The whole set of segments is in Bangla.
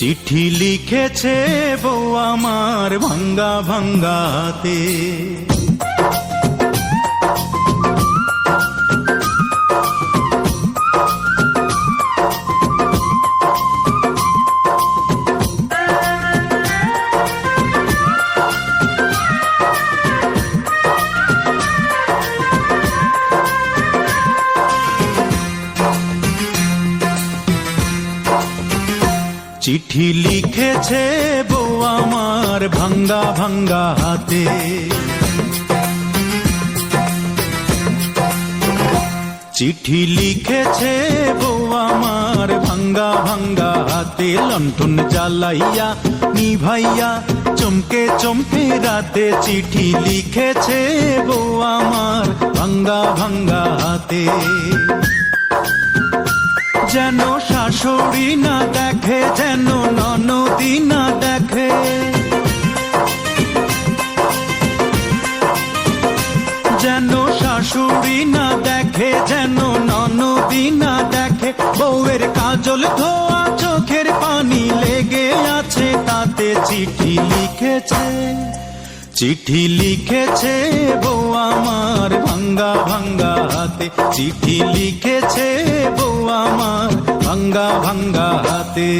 চিঠি লিখেছে বউ আমার ভাঙ্গা ভাঙ্গা চিঠি লিখেছে বউ আমার ভাঙ্গা ভাঙ্গা হাতে। চিঠি লিখেছে বউ আমার ভাঙ্গা ভাঙ্গা হাতে। লণ্ঠন জ্বালাইয়া, নিভাইয়া, চমকে চমকে রাতে চিঠি লিখেছে বউ আমার ভাঙ্গা ভাঙ্গা হাতে। যেন শাশুড়ি না দেখে, যেন ননদি না দেখে। যেন শাশুড়ি না দেখে, যেন ননদি না দেখে। বউয়ের কাজল ধোয়া চোখের পানি লেগে আছে, তাতে চিঠি লিখেছে। চিঠি লিখেছে বউ আমার ভাঙ্গা ভাঙ্গা হাতে। চিঠি লিখেছে বউ আমার ভাঙ্গা ভাঙ্গা হাতে।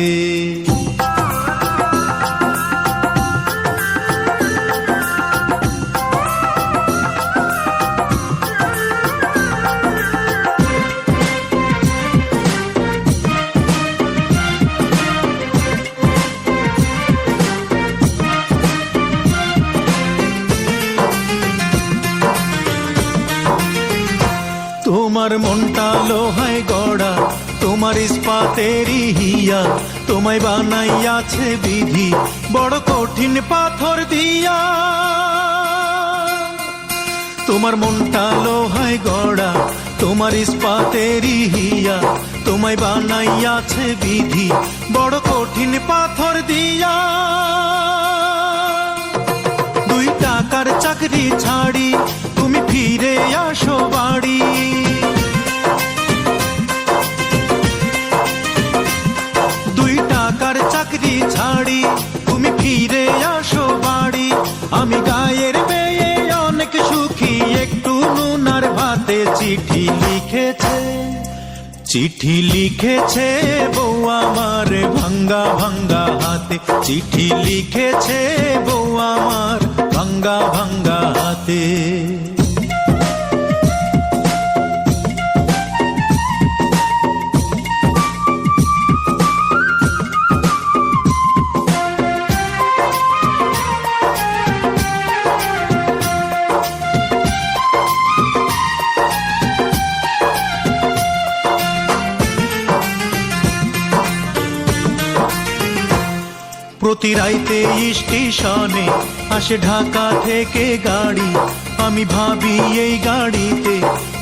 তোমার মনটা লোহায় গড়া, তোমার ইস্পাতেরই হিয়া, তোমায় বানাইয়াছে বিধি, বড় কঠিন পাথর দিয়া। তোমার মনটা লোহায় গড়া, তোমার ইস্পাতেরই হিয়া, তোমায় বানাইয়াছে বিধি, বড় কঠিন পাথর দিয়া। দুই টাকার চাকরি ছাড়ি, তুমি ফিরে আসো বাড়ি। চিঠি লিখেছে বউ আমার ভাঙ্গা ভাঙ্গা হাতে। চিঠি লিখেছে বউ আমার ভাঙ্গা ভাঙ্গা হাতে। প্রতি রাইতে স্টেশনে আসে ঢাকা থেকে গাড়ি। আমি ভাবি এই গাড়িতে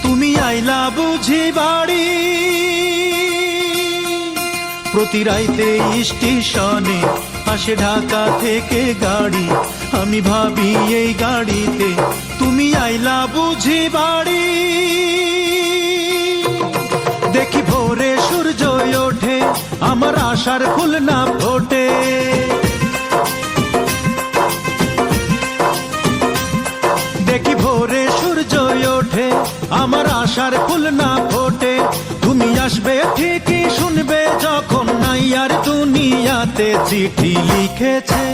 তুমি আইলা বুঝি বাড়ি। প্রতি রাইতে স্টেশনে আসে ঢাকা থেকে গাড়ি। আমি ভাবি এই গাড়িতে তুমি আইলা বুঝি বাড়ি। দেখি আমার আশার ফুল না ফোটে। দেখি ভোরে সূর্য ওঠে, আমার আশার ফুল না ফোটে। তুমি আসবে ঠিকই শুনবে, যখন নাই আর দুনিয়াতে চিঠি লিখেছে।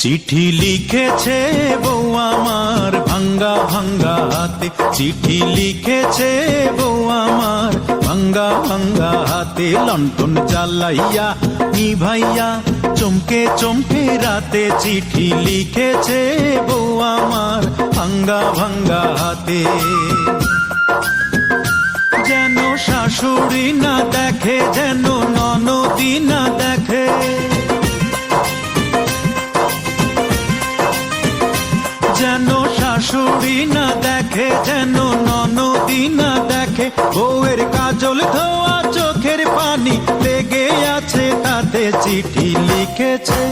চিঠি লিখেছে বউ আমার ভাঙ্গা ভাঙ্গা হাতে। চিঠি লিখেছে বউ আমার ভাঙ্গা ভাঙ্গা হাতে লণ্ঠন জ্বালাইয়া নিভাইয়া চমকে চমকে রাতে চিঠি লিখেছে বউ আমার, ভাঙ্গা ভাঙ্গা হাতে। যেন শাশুড়ি না দেখে, যেন ননদি না দেখে কাজল ধোয়া চোখের পানি লেগে আছে তাতে চিঠি লিখেছে।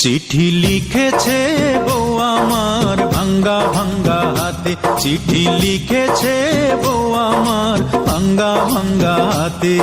চিঠি লিখেছে বউ আমার ভাঙ্গা ভাঙ্গা হাতে। চিঠি লিখেছে বউ আমার ভাঙ্গা ভাঙ্গা হাতে।